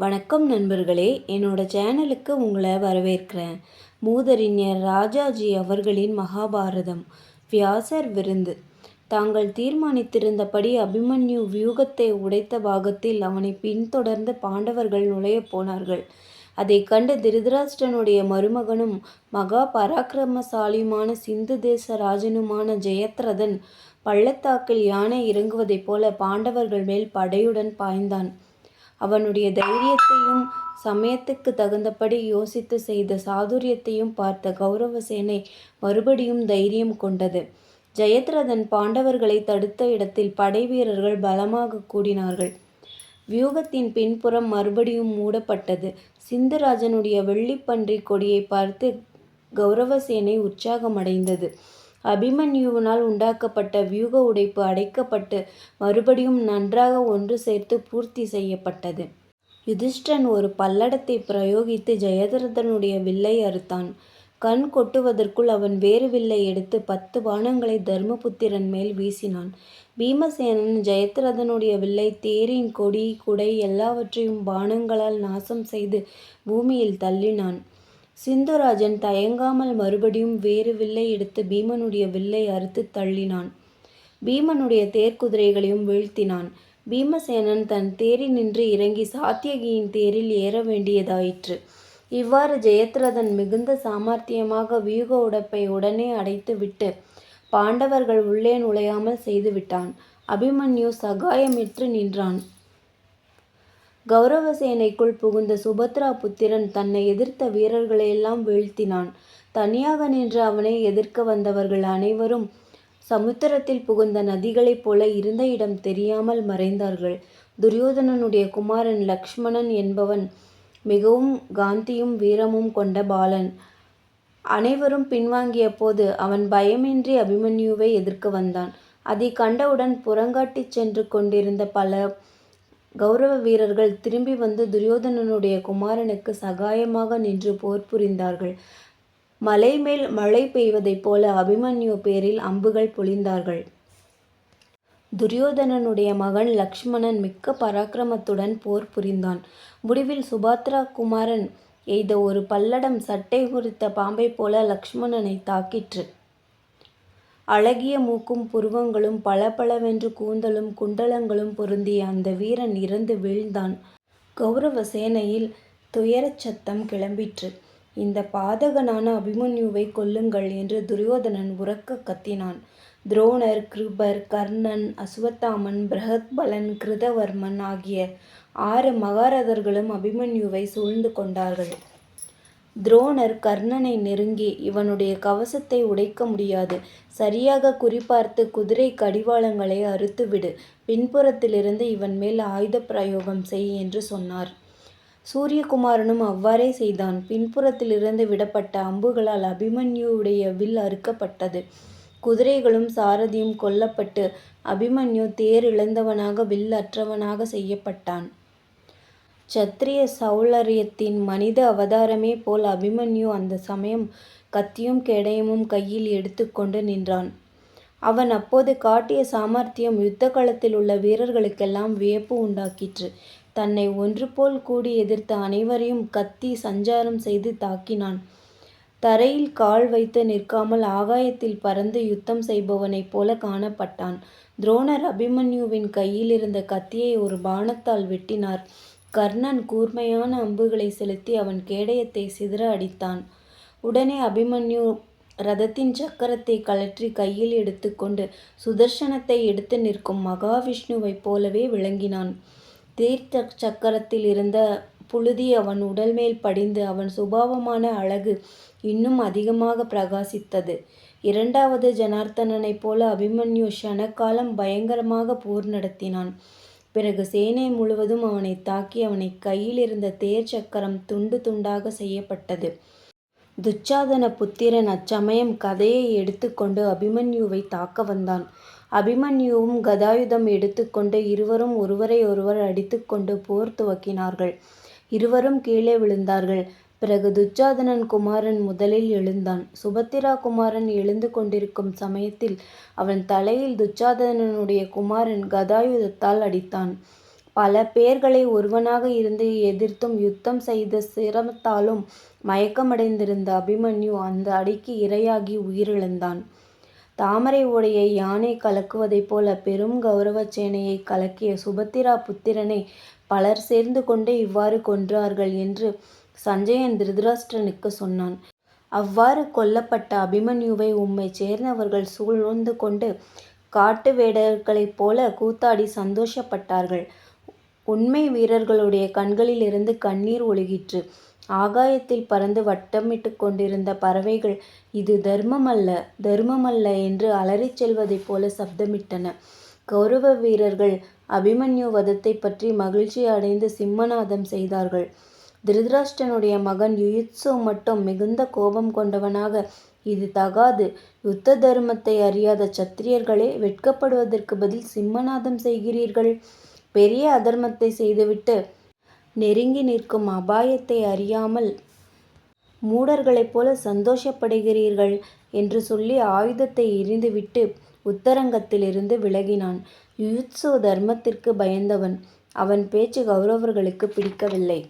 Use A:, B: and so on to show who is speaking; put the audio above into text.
A: வணக்கம் நண்பர்களே என்னோட சேனலுக்கு உங்களை வரவேற்கிறேன். மூதறிஞர் ராஜாஜி அவர்களின் மகாபாரதம் வியாசர் விருந்து. தாங்கள் தீர்மானித்திருந்தபடி அபிமன்யு வியூகத்தை உடைத்த பாகத்தில் அவனை பின்தொடர்ந்து பாண்டவர்கள் நுழையப் போனார்கள். அதைக் கண்டு திருதராஷ்டனுடைய மருமகனும் மகா பராக்கிரமசாலியுமான சிந்து தேச ராஜனுமான ஜெயத்ரதன் பள்ளத்தாக்கில் யானை இறங்குவதைப் போல பாண்டவர்கள் மேல் படையுடன் பாய்ந்தான். அவனுடைய தைரியத்தையும் சமயத்துக்கு தகுந்தபடி யோசித்து செய்த சாதுரியத்தையும் பார்த்த கௌரவசேனை மறுபடியும் தைரியம் கொண்டது. ஜெயத்ரதன் பாண்டவர்களை தடுத்த இடத்தில் படை வீரர்கள் பலமாக கூடினார்கள். வியூகத்தின் பின்புறம் மறுபடியும் மூடப்பட்டது. சிந்துராஜனுடைய வெள்ளிப்பன்றி கொடியை பார்த்து கௌரவசேனை உற்சாகமடைந்தது. அபிமன்யுவினால் உண்டாக்கப்பட்ட வியூக உடைப்பு அடைக்கப்பட்டு மறுபடியும் நன்றாக ஒன்று சேர்த்து பூர்த்தி செய்யப்பட்டது. யுதிஷ்டன் ஒரு பல்லடத்தை பிரயோகித்து ஜெயதரதனுடைய வில்லை அறுத்தான். கண் கொட்டுவதற்குள் அவன் வேறு வில்லை எடுத்து பத்து பானங்களை தர்மபுத்திரன் மேல் வீசினான். பீமசேனன் ஜெயத்ரதனுடைய வில்லை தேரின் கொடி குடை எல்லாவற்றையும் பானங்களால் நாசம் செய்து பூமியில் தள்ளினான். சிந்துராஜன் தயங்காமல் மறுபடியும் வேறு வில்லை எடுத்து பீமனுடைய வில்லை அறுத்து தள்ளினான். பீமனுடைய தேர்க்குதிரைகளையும் வீழ்த்தினான். பீமசேனன் தன் தேரில் நின்று இறங்கி சாத்தியகியின் தேரில் ஏற வேண்டியதாயிற்று. இவ்வாறு ஜெயத்ரதன் மிகுந்த சாமர்த்தியமாக வியூக உடப்பை உடனே அடைத்துவிட்டு பாண்டவர்கள் உள்ளே நுழையாமல் செய்துவிட்டான் அபிமன்யு சகாயமிற்று நின்றான். கௌரவ சேனைக்குள் புகுந்த சுபத்ரா புத்திரன் தன்னை எதிர்த்த வீரர்களையெல்லாம் வீழ்த்தினான். தனியாக நின்று அவனை எதிர்க்க வந்தவர்கள் அனைவரும் சமுத்திரத்தில் புகுந்த நதிகளைப் போல இருந்த இடம் தெரியாமல் மறைந்தார்கள். துரியோதனனுடைய குமாரன் லக்ஷ்மணன் என்பவன் மிகவும் காந்தியும் வீரமும் கொண்ட பாலன். அனைவரும் பின்வாங்கிய போது அவன் பயமின்றி அபிமன்யுவை எதிர்க்க வந்தான். அதை கண்டவுடன் புறங்காட்டிச் சென்று கொண்டிருந்த பல கௌரவ வீரர்கள் திரும்பி வந்து துரியோதனனுடைய குமாரனுக்கு சகாயமாக நின்று போர் புரிந்தார்கள். மலை மேல் மழை பெய்வதைப் போல அபிமன்யு பேரில் அம்புகள் பொழிந்தார்கள். துரியோதனனுடைய மகன் லக்ஷ்மணன் மிக்க பராக்கிரமத்துடன் போர் புரிந்தான். முடிவில் சுபாத்ரா குமாரன் எய்த ஒரு பல்லடம் சட்டை குறித்த பாம்பைப் போல லக்ஷ்மணனை தாக்கிற்று. அழகிய மூக்கும் புருவங்களும் பளபளவென்று கூந்தலும் குண்டலங்களும் பொருந்திய அந்த வீரன் இறந்து வீழ்ந்தான். கௌரவ சேனையில் துயரச் சத்தம் கிளம்பிற்று. இந்த பாதகனான அபிமன்யுவைக் கொல்லுங்கள் என்று துரியோதனன் உரக்கக் கத்தினான். துரோணர், கிருபர், கர்ணன், அசுவத்தாமன், பிரஹத்பலன், கிருதவர்மன் ஆகிய ஆறு மகாரதர்களும் அபிமன்யுவை சூழ்ந்து கொண்டார்கள். துரோணர் கர்ணனை நெருங்கி இவனுடைய கவசத்தை உடைக்க முடியாது. சரியாக குறிபார்த்து குதிரை கடிவாளங்களை அறுத்துவிடு. பின்புறத்திலிருந்து இவன் மேல் ஆயுத பிரயோகம் செய் என்று சொன்னார். சூரியகுமாரனும் அவ்வாறே செய்தான். பின்புறத்திலிருந்து விடப்பட்ட அம்புகளால் அபிமன்யுவுடைய வில் அறுக்கப்பட்டது. குதிரைகளும் சாரதியும் கொல்லப்பட்டு அபிமன்யு தேர் இழந்தவனாக வில் அற்றவனாக செய்யப்பட்டான். சத்திரிய சௌலரியத்தின் மனித அவதாரமே போல் அபிமன்யு அந்த சமயம் கத்தியும் கேடயமும் கையில் எடுத்துக்கொண்டு நின்றான். அவன் அப்போது காட்டிய சாமர்த்தியம் யுத்த களத்தில் உள்ள வீரர்களுக்கெல்லாம் வியப்பு உண்டாக்கிற்று. தன்னை ஒன்று போல் கூடி எதிர்த்த அனைவரையும் கத்தி சஞ்சாரம் செய்து தாக்கினான். தரையில் கால் வைத்து நிற்காமல் ஆகாயத்தில் பறந்து யுத்தம் செய்பவனைப் போல காணப்பட்டான். துரோணர் அபிமன்யுவின் கையில் இருந்த கத்தியை ஒரு பானத்தால் வெட்டினார். கர்ணன் கூர்மையான அம்புகளை செலுத்தி அவன் கேடயத்தை சிதற அடித்தான். உடனே அபிமன்யு ரதத்தின் சக்கரத்தை கழற்றி கையில் எடுத்துக்கொண்டு சுதர்சனத்தை எடுத்து நிற்கும் மகாவிஷ்ணுவைப் போலவே விளங்கினான். தீர்த்த சக்கரத்தில் இருந்த புழுதி அவன் உடல் மேல் படிந்து அவன் சுபாவமான அழகு இன்னும் அதிகமாக பிரகாசித்தது. இரண்டாவது ஜனார்த்தனனைப் போல அபிமன்யு க்ஷணகாலம் பயங்கரமாக போர் நடத்தினான். பிறகு சேனை முழுவதும் அவனை தாக்கி அவனை கையிலிருந்த தேர் சக்கரம் துண்டு துண்டாக செய்யப்பட்டது. துச்சாதன புத்திரன் அச்சமயம் கதையை எடுத்துக்கொண்டு அபிமன்யுவை தாக்க வந்தான். அபிமன்யுவும் கதாயுதம் எடுத்துக்கொண்டு இருவரும் ஒருவரை ஒருவர் அடித்துக்கொண்டு போர் துவக்கினார்கள். இருவரும் கீழே விழுந்தார்கள். பிறகு துச்சாதனன் குமாரன் முதலில் எழுந்தான். சுபத்திரா குமாரன் எழுந்து கொண்டிருக்கும் சமயத்தில் அவன் தலையில் துச்சாதனனுடைய குமாரன் கதாயுதத்தால் அடித்தான். பல பேர்களை ஒருவனாக இருந்து எதிர்த்தும் யுத்தம் செய்த சிரமத்தாலும் மயக்கமடைந்திருந்த அபிமன்யு அந்த அடிக்கு இரையாகி உயிரிழந்தான். தாமரை உடைய யானை கலக்குவதைப் போல பெரும் கௌரவச் சேனையை கலக்கிய சுபத்திரா புத்திரனை பலர் சேர்ந்து கொண்டே இவ்வாறு கொன்றார்கள் என்று சஞ்சயன் திருதராஷ்டிரனுக்கு சொன்னான். அவ்வாறு கொல்லப்பட்ட அபிமன்யுவை உம்மைச் சேர்ந்தவர்கள் சூழ்ந்து கொண்டு காட்டு வேடர்களைப் போல கூத்தாடி சந்தோஷப்பட்டார்கள். உண்மை வீரர்களுடைய கண்களிலிருந்து கண்ணீர் ஒழுகிற்று. ஆகாயத்தில் பறந்து வட்டமிட்டுக் கொண்டிருந்த பறவைகள் இது தர்மமல்ல தர்மமல்ல என்று அலறிச் செல்வதைப் போல சப்தமிட்டன. கௌரவ வீரர்கள் அபிமன்யு வதத்தைப் பற்றி மகிழ்ச்சி அடைந்து சிம்மநாதம் செய்தார்கள். திருதராஷ்டனுடைய மகன் யுயுத்சு மட்டும் மிகுந்த கோபம் கொண்டவனாக இது தகாது யுத்த தர்மத்தை அறியாத சத்திரியர்களே வெட்கப்படுவதற்கு பதில் சிம்மநாதம் செய்கிறீர்கள். பெரிய அதர்மத்தை செய்துவிட்டு நெருங்கி நிற்கும் அபாயத்தை அறியாமல் மூடர்களைப் போல சந்தோஷப்படுகிறீர்கள் என்று சொல்லி ஆயுதத்தை எரிந்துவிட்டு உத்தரங்கத்திலிருந்து விலகினான். யுயுத்சு தர்மத்திற்கு பயந்தவன். அவன் பேச்சு கௌரவர்களுக்கு பிடிக்கவில்லை.